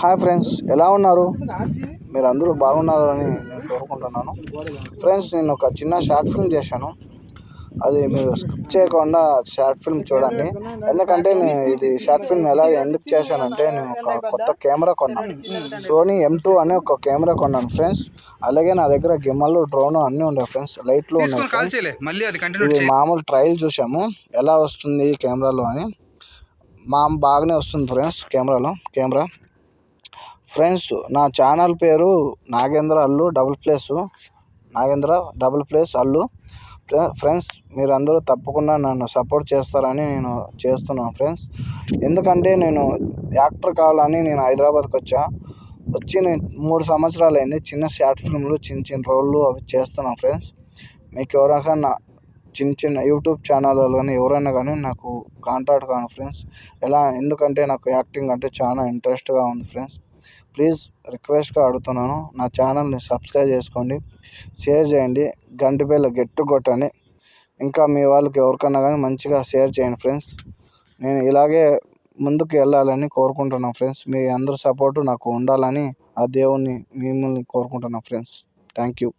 Hi friends ఎలా ఉన్నారు? మీరు అందరూ బాగున్నారని నేను కోరుకుంటున్నాను. ఫ్రెండ్స్ నేను ఒక చిన్న షార్ట్ ఫిల్మ్ చేశాను. అది మీరు స్కిప్ చేయకుండా షార్ట్ ఫిల్మ్ చూడండి. ఎందుకంటే నేను ఇది షార్ట్ ఫిల్మ్ ఎలా ఎందుకు చేశానంటే నేను ఒక కొత్త కెమెరా కొన్నాను. సోనీ ఎం టూ అనే ఒక కెమెరా కొన్నాను ఫ్రెండ్స్. అలాగే నా దగ్గర గిమ్మలు డ్రోన్ అన్నీ ఉండే ఫ్రెండ్స్. లైట్లు ఉన్నాయి మామూలు ట్రయల్ చూసాము. ఎలా వస్తుంది ఈ కెమెరాలో అని. మా బాగానే వస్తుంది ఫ్రెండ్స్ కెమెరాలో కెమెరా. ఫ్రెండ్స్ నా ఛానల్ పేరు Nagendra Allu double place. Nagendra double place Allu. ఫ్రె- friends మీరందరూ తప్పకుండా నన్ను సపోర్ట్ చేస్తారని నేను చేస్తున్నాను ఫ్రెండ్స్. ఎందుకంటే నేను యాక్టర్ కావాలని నేను హైదరాబాద్కి వచ్చా. వచ్చి నేను మూడు సంవత్సరాలు అయింది చిన్న షార్ట్ ఫిల్మ్లు చిన్న చిన్న రోళ్ళు అవి చేస్తున్నాను ఫ్రెండ్స్. మీకు ఎవరికైనా చిన్న చిన్న యూట్యూబ్ ఛానల్లో కానీ ఎవరైనా కానీ నాకు కాంటాక్ట్ కాను ఫ్రెండ్స్ ఎలా? ఎందుకంటే నాకు యాక్టింగ్ అంటే చాలా ఇంట్రెస్ట్గా ఉంది ఫ్రెండ్స్ ప్లీజ్ రిక్వెస్ట్గా అడుగుతున్నాను. నా ఛానల్ని సబ్స్క్రైబ్ చేసుకోండి. షేర్ చేయండి. గంట గెట్టు కొట్టండి. ఇంకా మీ వాళ్ళకి ఎవరికైనా కానీ మంచిగా షేర్ చేయండి ఫ్రెండ్స్ నేను ఇలాగే ముందుకు వెళ్ళాలని కోరుకుంటున్నాను ఫ్రెండ్స్ మీ అందరి సపోర్టు నాకు ఉండాలని ఆ దేవుణ్ణి మిమ్మల్ని కోరుకుంటున్నాను ఫ్రెండ్స్ థ్యాంక్ యూ